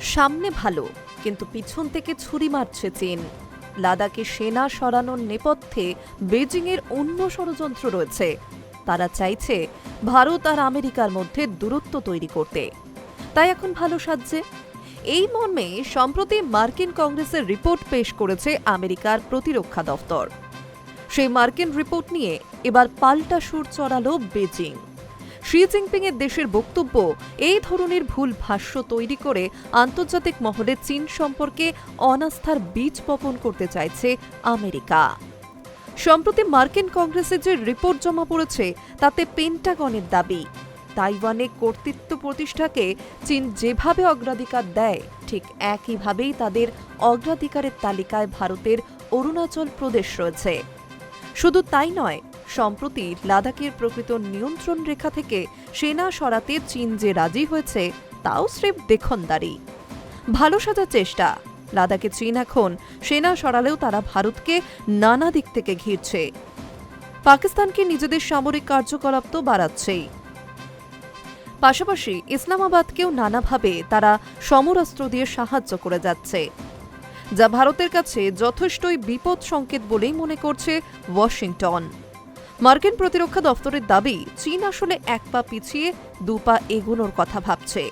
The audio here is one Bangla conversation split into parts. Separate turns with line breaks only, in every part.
সামনে ভালো, কিন্তু পিছন থেকে ছুরি মারছে চীন। লাদাখে সেনা সরানোর নেপথ্যে বেজিংয়ের অন্য ষড়যন্ত্র রয়েছে। তারা চাইছে ভারত আর আমেরিকার মধ্যে দূরত্ব তৈরি করতে। তাই এখন ভালো সাজছে। এই মর্মে সম্প্রতি মার্কিন কংগ্রেসের রিপোর্ট পেশ করেছে আমেরিকার প্রতিরক্ষা দফতর। সেই মার্কিন রিপোর্ট নিয়ে এবার পাল্টা সুর চড়ালো বেজিং শি জিনপিং এর দেশের বক্তব্য, এই ধরনের ভুল ভাষ্য তৈরি করে আন্তর্জাতিক মহলে চীন সম্পর্কে অনাস্থার বীজ বপন করতে চাইছে আমেরিকা। সম্প্রতি মার্কিন কংগ্রেসে যে রিপোর্ট জমা পড়েছে, তাতে পেন্টাগনের দাবি, তাইওয়ানে কর্তৃত্ব প্রতিষ্ঠাকে চীন যেভাবে অগ্রাধিকার দেয়, ঠিক একইভাবেই তাদের অগ্রাধিকারের তালিকায় ভারতের অরুণাচল প্রদেশ রয়েছে। শুধু তাই নয় সম্প্রতি লাদাখের প্রকৃত নিয়ন্ত্রণ রেখা থেকে সেনা সরাতে চীন যে রাজি হয়েছে, তাও স্রেফ দেখনদারি। ভালো সাজার চেষ্টা। লাদাখে চীন এখন সেনা সরালেও তারা ভারতকে নানা দিক থেকে ঘিরছে। পাকিস্তানকে নিজেদের সামরিক কার্যকলাপ তো বাড়াচ্ছেই। পাশাপাশি ইসলামাবাদকেও নানাভাবে তারা সমরাস্ত্র দিয়ে সাহায্য করে যাচ্ছে, যা ভারতের কাছে যথেষ্টই বিপদ সংকেত বলেই মনে করছে ওয়াশিংটন। মার্কিন প্রতিরক্ষা দফতরের দাবি, চীন আসলে এক পা পিছিয়ে দু পা এগোনোর কথা ভাবছে।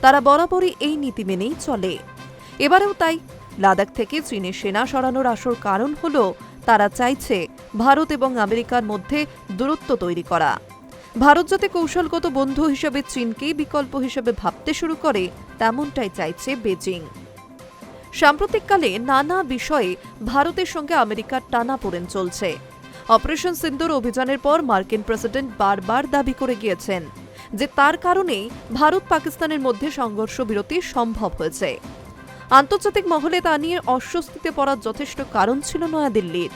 তারা বরাবরই এই নীতি মেনেই চলে। এবারেও তাই লাদাখ থেকে চীনের সেনা সরানোর আসল কারণ হল, তারা চাইছে ভারত এবং আমেরিকার মধ্যে দূরত্ব তৈরি করা। ভারত যাতে কৌশলগত বন্ধু হিসেবে চীনকেই বিকল্প হিসেবে ভাবতে শুরু করে, তেমনটাই চাইছে বেজিং। সাম্প্রতিককালে নানা বিষয়ে ভারতের সঙ্গে আমেরিকার টানাপোড়েন চলছে। অপারেশন সিন্দুর অভিযানের পর মার্কিন প্রেসিডেন্ট বারবার দাবি করে গিয়েছেন যে তার কারণেই ভারত পাকিস্তানের মধ্যে সংঘর্ষ বিরতি সম্ভব হয়েছে। আন্তর্জাতিক মহলে তা নিয়ে অস্বস্তিতে পড়ার যথেষ্ট কারণ ছিল নয়াদিল্লির।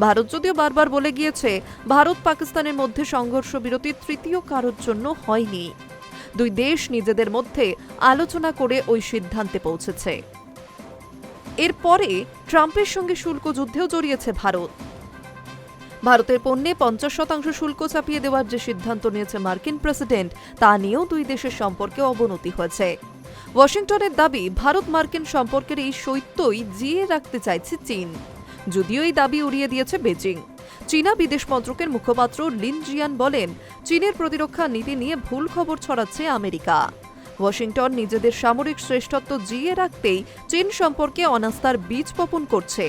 ভারত যদিও বারবার বলে গিয়েছে, ভারত পাকিস্তানের মধ্যে সংঘর্ষ বিরতি তৃতীয় কারোর জন্য হয়নি। দুই দেশ নিজেদের মধ্যে আলোচনা করে ওই সিদ্ধান্তে পৌঁছেছে। এরপরে ট্রাম্পের সঙ্গে শুল্ক যুদ্ধেও জড়িয়েছে ভারত। ভারতের পণ্যে পঞ্চাশ শতাংশ শুল্ক চাপিয়ে দেওয়ার যে সিদ্ধান্ত নিয়েছে মার্কিন প্রেসিডেন্ট, তা নিয়েও দুই দেশের সম্পর্কে অবনতি হয়েছে। ওয়াশিংটনের দাবি, ভারত মার্কিন সম্পর্কের এই সৈত্যই জিয়ে রাখতে চাইছে চীন। যদিও এই দাবি উড়িয়ে দিয়েছে বেজিং। চীনা বিদেশ মন্ত্রকের মুখপাত্র লিন জিয়ান বলেন, চীনের প্রতিরক্ষা নীতি নিয়ে ভুল খবর ছড়াচ্ছে আমেরিকা। ওয়াশিংটন নিজেদের সামরিক শ্রেষ্ঠত্ব জিয়ে রাখতেই চীন সম্পর্কে অনাস্থার বীজ বপন করছে।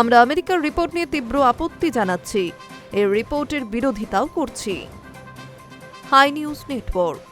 আমরা আমেরিকার রিপোর্ট নিয়ে তীব্র আপত্তি জানাচ্ছি। এর রিপোর্টের বিরোধিতাও করছি। Hi news network.